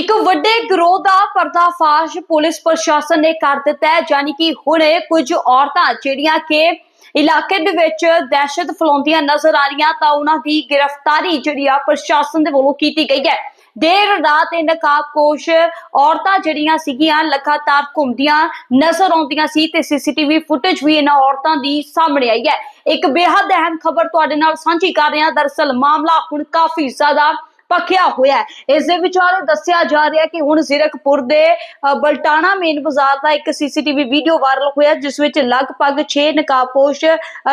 ਇੱਕ ਵੱਡੇ ਗਰੋਹ ਦਾ ਪਰਦਾਫਾਸ਼ ਪੁਲਿਸ ਪ੍ਰਸ਼ਾਸਨ ਨੇ ਕਰ ਦਿੱਤਾ ਹੈ। ਯਾਨੀ ਕਿ ਹੁਣ ਕੁਝ ਔਰਤਾਂ ਜਿਹੜੀਆਂ ਕਿ ਇਲਾਕੇ ਦੇ ਵਿੱਚ ਦਹਿਸ਼ਤ ਫੈਲਾਉਂਦੀਆਂ ਨਜ਼ਰ ਆ ਰਹੀਆਂ, ਤਾਂ ਉਹਨਾਂ ਦੀ ਗ੍ਰਿਫਤਾਰੀ ਜਿਹੜੀ ਆ ਪ੍ਰਸ਼ਾਸਨ ਦੇ ਵੱਲੋਂ ਕੀਤੀ ਗਈ ਹੈ। ਦੇਰ ਰਾਤ ਇਹ ਨਕਾਬਪੋਸ਼ ਔਰਤਾਂ ਜਿਹੜੀਆਂ ਸੀਗੀਆਂ ਲਗਾਤਾਰ ਘੁੰਮਦੀਆਂ ਨਜ਼ਰ ਆਉਂਦੀਆਂ ਸੀ ਤੇ ਸੀਸੀਟੀਵੀ ਫੁਟੇਜ ਵੀ ਇਹਨਾਂ ਔਰਤਾਂ ਦੀ ਸਾਹਮਣੇ ਆਈ ਹੈ। ਇੱਕ ਬੇहद ਅਹਿਮ ਖਬਰ ਤੁਹਾਡੇ ਨਾਲ ਸਾਂਝੀ ਕਰ ਰਹੇ। ਹਾਂ ਦਰਅਸਲ ਮਾਮਲਾ ਹੁਣ ਕਾਫੀ ਜ਼ਿਆਦਾ ਪੱਕਿਆ ਹੋਇਆ ਹੈ। ਇਸ ਦੇ ਵਿਚਾਲੇ ਦੱਸਿਆ ਜਾ ਰਿਹਾ ਕਿ ਹੁਣ ਜ਼ੀਰਕਪੁਰ ਦੇ ਬਲਟਾਣਾ ਮੇਨ ਬਾਜ਼ਾਰ ਦਾ ਇੱਕ ਸੀਸੀਟੀਵੀ ਵੀਡੀਓ ਵਾਇਰਲ ਹੋਇਆ ਜਿਸ ਵਿੱਚ ਲਗਭਗ 6 ਨਕਾਬਪੋਸ਼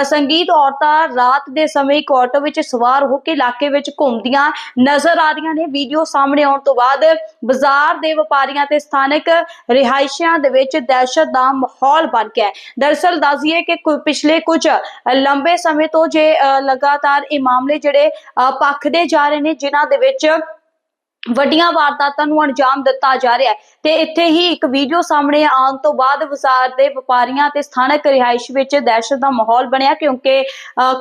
ਸੰਗੀਤ ਔਰਤਾਂ ਰਾਤ ਦੇ ਸਮੇਂ ਇੱਕ ਆਟੋ ਵਿੱਚ ਸਵਾਰ ਹੋ ਕੇ ਇਲਾਕੇ ਵਿੱਚ ਘੁੰਮਦੀਆਂ ਨਜ਼ਰ ਆ ਰਹੀਆਂ ਨੇ। ਵੀਡੀਓ ਸਾਹਮਣੇ ਆਉਣ ਤੋਂ ਬਾਅਦ ਬਾਜ਼ਾਰ ਦੇ ਵਪਾਰੀਆਂ ਤੇ ਸਥਾਨਕ ਰਿਹਾਇਸ਼ੀਆਂ ਦੇ ਵਿੱਚ ਦਹਿਸ਼ਤ ਦਾ ਮਾਹੌਲ ਬਣ ਗਿਆ ਹੈ। ਦਰਅਸਲ ਦੱਸੀਏ ਕਿ ਪਿਛਲੇ ਕੁਝ ਲੰਬੇ ਸਮੇਂ ਤੋਂ ਜੇ ਅ, ਲਗਾਤਾਰ ਇਹ ਮਾਮਲੇ ਜਿਹੜੇ ਅ, ਭਖਦੇ ਜਾ ਰਹੇ ਨੇ ਜਿਨ੍ਹਾਂ ਦੇ ਵਿੱਚ ਵੱਡੀਆਂ ਵਾਰਦਾਤਾਂ ਨੂੰ ਅੰਜਾਮ ਦਿੱਤਾ ਜਾ ਰਿਹਾ ਹੈ। ਤੇ ਇੱਥੇ ਹੀ ਇੱਕ ਵੀਡੀਓ ਸਾਹਮਣੇ ਆਉਣ ਤੋਂ ਬਾਅਦ ਬਾਜ਼ਾਰ ਦੇ ਵਪਾਰੀਆਂ ਤੇ ਸਥਾਨਕ ਰਿਹਾਇਸ਼ ਵਿੱਚ ਦਹਿਸ਼ਤ ਦਾ ਮਾਹੌਲ ਬਣਿਆ ਕਿਉਂਕਿ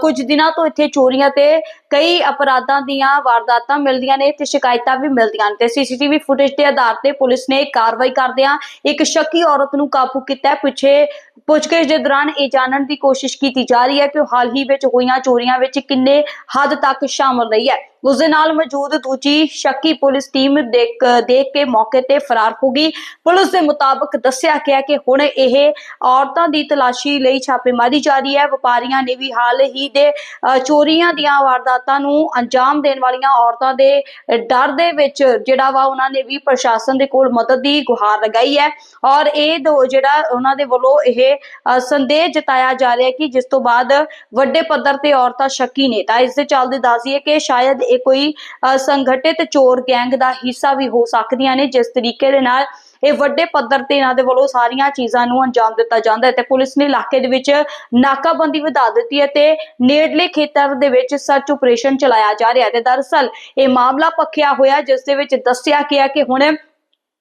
ਕੁਝ ਦਿਨਾਂ ਤੋਂ ਇੱਥੇ ਚੋਰੀਆਂ ਤੇ ਕਈ ਅਪਰਾਧਾਂ ਦੀਆਂ ਵਾਰਦਾਤਾਂ ਮਿਲਦੀਆਂ ਨੇ ਤੇ ਸ਼ਿਕਾਇਤਾਂ ਵੀ ਮਿਲਦੀਆਂ ਨੇ। ਤੇ ਸੀਸੀਟੀਵੀ ਫੁਟੇਜ ਦੇ ਆਧਾਰ ਤੇ ਪੁਲਿਸ ਨੇ ਕਾਰਵਾਈ ਕਰਦਿਆਂ ਇੱਕ ਸ਼ੱਕੀ ਔਰਤ ਨੂੰ ਕਾਬੂ ਕੀਤਾ ਹੈ। ਪਿੱਛੇ ਪੁੱਛਗਿੱਛ ਦੇ ਦੌਰਾਨ ਇਹ ਜਾਣਨ ਦੀ ਕੋਸ਼ਿਸ਼ ਕੀਤੀ ਜਾ ਰਹੀ ਹੈ ਕਿ ਹਾਲ ਹੀ ਵਿੱਚ ਹੋਈਆਂ ਚੋਰੀਆਂ ਵਿੱਚ ਕਿੰਨੇ ਹੱਦ ਤੱਕ ਸ਼ਾਮਲ ਰਹੀ ਹੈ। ਉਸ ਦੇ ਨਾਲ ਮੌਜੂਦ ਦੂਜੀ ਸ਼ੱਕੀ ਪੁਲਿਸ ਟੀਮ ਦੇਖ ਦੇਖ ਕੇ ਮੌਕੇ ਤੇ ਫਰਾਰ ਹੋ ਗਈ। ਪੁਲਿਸ ਦੇ ਮੁਤਾਬਕ ਦੱਸਿਆ ਗਿਆ ਕਿ ਹੁਣ ਇਹ ਔਰਤਾਂ ਦੀ ਤਲਾਸ਼ੀ ਲਈ ਛਾਪੇਮਾਰੀ ਜਾਰੀ ਹੈ। ਵਪਾਰੀਆਂ ਨੇ ਵੀ ਹਾਲ ਹੀ ਦੇ ਚੋਰੀਆਂ ਦੀਆਂ ਵਾਰਦਾਤਾਂ ਨੂੰ ਅੰਜਾਮ ਦੇਣ ਵਾਲੀਆਂ ਔਰਤਾਂ ਦੇ ਡਰ ਦੇ ਵਿੱਚ ਜਿਹੜਾ ਵਾ ਉਹਨਾਂ ਨੇ ਵੀ ਪ੍ਰਸ਼ਾਸਨ ਦੇ ਕੋਲ ਮਦਦ ਦੀ ਗੁਹਾਰ ਲਗਾਈ ਹੈ। ਔਰ ਇਹ ਦੋ ਜਿਹੜਾ ਉਹਨਾਂ ਦੇ ਵੱਲੋਂ ਇਹ ਅ, ਸੰਦੇਹ ਜਤਾਇਆ ਜਾ ਰਿਹਾ ਕਿ ਜਿਸ ਤੋਂ ਬਾਅਦ ਵੱਡੇ ਪੱਧਰ ਤੇ ਔਰਤਾਂ ਸ਼ੱਕੀ ਨੇ। ਤਾਂ ਇਸ ਦੇ ਚੱਲਦੇ ਦੱਸੀਏ ਕਿ ਸ਼ਾਇਦ ਇਹ ਕੋਈ ਸੰਗਠਿਤ ਚੋਰ ਗੈਂਗ ਦਾ ਹਿੱਸਾ ਵੀ ਹੋ ਸਕਦੀਆਂ ਨੇ, ਜਿਸ ਤਰੀਕੇ ਦੇ ਨਾਲ ਇਹ ਵੱਡੇ ਪੱਧਰ ਤੇ ਇਹਨਾਂ ਦੇ ਵੱਲੋਂ ਸਾਰੀਆਂ ਚੀਜ਼ਾਂ ਨੂੰ ਅੰਜਾਮ ਦਿੱਤਾ ਜਾਂਦਾ ਹੈ ਤੇ ਪੁਲਿਸ ਨੇ ਇਲਾਕੇ ਦੇ ਵਿੱਚ ਨਾਕਾਬੰਦੀ ਵਧਾ ਦਿੱਤੀ ਹੈ ਤੇ ਨੇੜਲੇ ਖੇਤਰ ਦੇ ਵਿੱਚ ਸਰਚ ਆਪਰੇਸ਼ਨ ਚਲਾਇਆ ਜਾ ਰਿਹਾ ਹੈ ਤੇ ਦਰਅਸਲ ਇਹ ਮਾਮਲਾ ਪੱਖਿਆ ਹੋਇਆ ਜਿਸ ਦੇ ਵਿੱਚ ਦੱਸਿਆ ਗਿਆ ਕਿ ਹੁਣ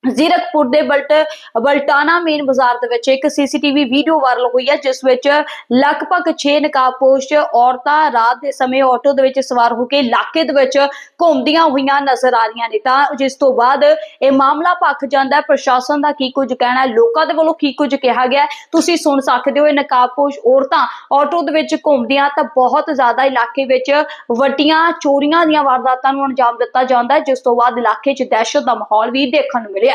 ਜ਼ੀਰਕਪੁਰ ਦੇ ਬਲਟ ਬਲਟਾਨਾ ਮੇਨ ਬਾਜ਼ਾਰ ਦੇ ਵਿੱਚ ਇੱਕ ਸੀਸੀਟੀਵੀ ਵੀਡੀਓ ਵਾਇਰਲ ਹੋਈ ਹੈ, ਜਿਸ ਵਿੱਚ ਲਗਭਗ 6 ਨਕਾਬਪੋਸ਼ ਔਰਤਾਂ ਰਾਤ ਦੇ ਸਮੇਂ ਆਟੋ ਦੇ ਵਿੱਚ ਸਵਾਰ ਹੋ ਕੇ ਇਲਾਕੇ ਦੇ ਵਿੱਚ ਘੁੰਮਦੀਆਂ ਹੋਈਆਂ ਨਜ਼ਰ ਆ ਰਹੀਆਂ ਨੇ। ਤਾਂ ਜਿਸ ਤੋਂ ਬਾਅਦ ਇਹ ਮਾਮਲਾ ਭਖ ਜਾਂਦਾ ਹੈ। ਪ੍ਰਸ਼ਾਸਨ ਦਾ ਕੀ ਕੁਝ ਕਹਿਣਾ ਹੈ? ਲੋਕਾਂ ਦੇ ਵੱਲੋਂ ਕੀ ਕੁਝ ਕਿਹਾ ਗਿਆ ਤੁਸੀਂ ਸੁਣ ਸਕਦੇ ਹੋ ਇਹ ਨਕਾਬਪੋਸ਼ ਔਰਤਾਂ ਆਟੋ ਦੇ ਵਿੱਚ ਘੁੰਮਦੀਆਂ ਤਾਂ ਬਹੁਤ ਜ਼ਿਆਦਾ ਇਲਾਕੇ ਵਿੱਚ ਵੱਡੀਆਂ ਚੋਰੀਆਂ ਦੀਆਂ ਵਾਰਦਾਤਾਂ ਨੂੰ ਅੰਜਾਮ ਦਿੱਤਾ ਜਾਂਦਾ ਜਿਸ ਤੋਂ ਬਾਅਦ ਇਲਾਕੇ 'ਚ ਦਹਿਸ਼ਤ ਦਾ ਮਾਹੌਲ ਵੀ ਦੇਖਣ ਨੂੰ ਮਿਲਿਆ।